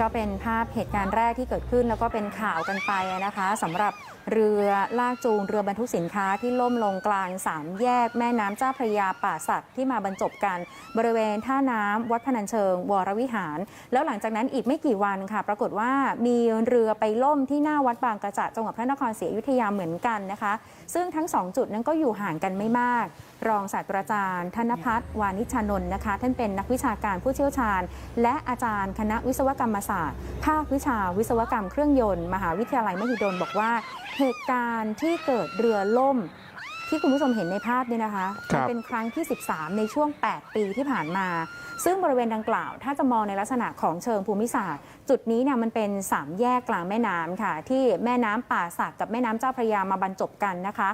ก็เป็นภาพเหตุการณ์แรกที่เกิดขึ้น แล้วก็เป็นข่าวกันไปนะคะสำหรับเรือลากจูงเรือบรรทุกสินค้าที่ล่มลงกลางสามแยกแม่น้ำเจ้าพระยาป่าสักที่มาบรรจบกัน บริเวณท่าน้ำวัดพนัญเชิง วรวิหาร แล้วหลังจากนั้นอีกไม่กี่วันค่ะ ปรากฏว่ามีเรือไปล่มที่หน้าวัดบางกระจะจังหวัดพระนครศรีอยุธยาเหมือนกันนะคะ ซึ่งทั้งสองจุดนั้นก็อยู่ห่างกันไม่มาก รองศาสตราจารย์ ธนพัฒน์วานิชานนท์นะคะ ท่านเป็นนักวิชาการผู้เชี่ยวชาญ และอาจารย์คณะวิศวกรรมศาสตร์ภาควิชาวิศวกรรมเครื่องยนต์ มหาวิทยาลัยมหิดลบอกว่า เหตุการณ์ที่เกิดเรือล่ม ที่คุณผู้ชมเห็นในภาพเนี่ยนะคะครัมับเป็นครั้งที่ 13 ในช่วง 8 ปีที่ผ่านมา ซึ่งบริเวณดังกล่าว ถ้าจะมองในลักษณะของเชิงภูมิศาสตร์ จุดนี้เนี่ยมันเป็นสามแยกกลางแม่น้ำค่ะ ที่แม่น้ำป่าสักกับแม่น้ำเจ้าพระยามาบรรจบกันนะคะ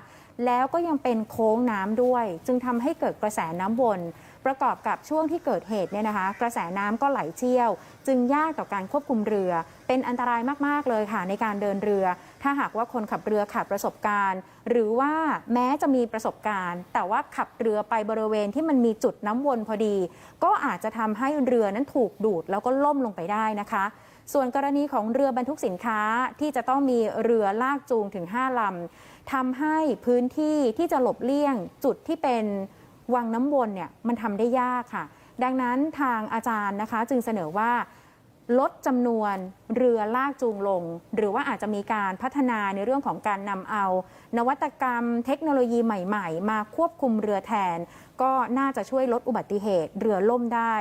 แล้วก็ยังเป็นโค้งน้ำด้วย จึงทำให้เกิดกระแสน้ำวน ประกอบกับช่วงที่เกิดเหตุเนี่ยนะคะ กระแสน้ำก็ไหลเชี่ยว จึงยากต่อการควบคุมเรือ เป็นอันตรายมาก ๆ เลยค่ะในการเดินเรือ ถ้าหากว่าคนขับเรือขาดประสบการณ์ หรือว่าแม้จะมีประสบการณ์ แต่ว่าขับเรือไปบริเวณที่มันมีจุดน้ำวนพอดี ก็อาจจะทำให้เรือนั้นถูกดูดแล้วก็ล่มลงไปได้นะคะส่วนกรณีของเรือบรรทุกสินค้าที่จะต้องมีเรือลากจูงถึง 5 ลำทำให้พื้นที่ที่จะหลบเลี่ยงจุดที่เป็นวังน้ำวนเนี่ยมันทำได้ยากค่ะ ดังนั้นทางอาจารย์นะคะ จึงเสนอว่า ลดจำนวนเรือลากจูงลง หรือว่าอาจจะมีการพัฒนาในเรื่องของการนำเอา นวัตกรรม เทคโนโลยีใหม่ ๆ มาควบคุมเรือแทน ก็น่าจะช่วยลดอุบัติเหตุเรือล่มได้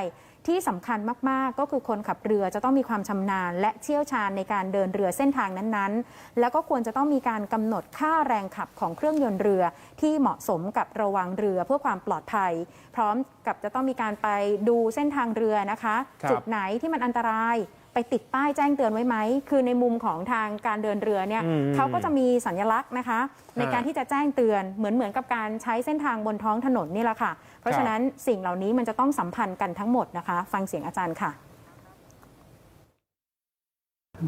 ที่สำคัญมากๆ ก็คือคนขับเรือจะต้องมีความชำนาญ และเชี่ยวชาญในการเดินเรือเส้นทางนั้นๆ แล้วก็ควรจะต้องมีการกำหนดค่าแรงขับของเครื่องยนต์เรือ ที่เหมาะสมกับระวังเรือเพื่อความปลอดภัย พร้อมกับจะต้องมีการไปดูเส้นทางเรือนะคะครับจุดไหนที่มันอันตราย ไปติดป้ายแจ้งเตือนไว้ไหม คือในมุมของทางการเดินเรือเนี่ยอืมเขาก็จะมีสัญลักษณ์นะคะ ในการที่จะแจ้งเตือนเหมือนเหมือนกับการใช้เส้นทางบนท้องถนนนี่แหละค่ะ เพราะฉะนั้นสิ่งเหล่านี้มันจะต้องสัมพันธ์กันทั้งหมดนะคะ ฟังเสียงอาจารย์ค่ะ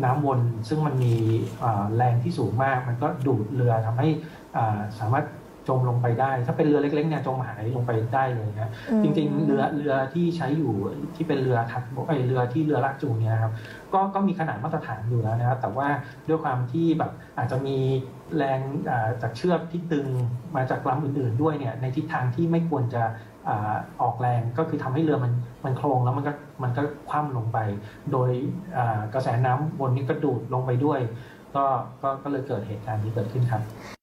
น้ำวนซึ่งมันมีอ่าแรงที่สูงมาก มันก็ดูดเรือทำให้อ่าสามารถ จมลงไปได้ ถ้าเป็นเรือเล็กๆเนี่ยจมหายลงไปได้เลยนะอืมจริง ๆ เรือเรือที่ใช้อยู่ที่เป็นเรือทักไอยเรือที่เรือลากจูงเนี่ยนะครับก็ก็มีขนาดมาตรฐานอยู่แล้วนะครับแต่ว่าด้วยความที่แบบอาจจะมีแรงอ่าจากเชือกที่ดึงมาจากลำอื่นๆด้วยเนี่ยในทิศทางที่ไม่ควรจะอ่าออกแรงก็คือทำให้เรือมันมันโครงแล้วมันก็มันก็คว่ำลงไป โดยอ่ากระแสน้ำบนนี้ก็ดูดลงไปด้วย ก็ก็ก็เลยเกิดเหตุการณ์นี้เกิดขึ้นครับ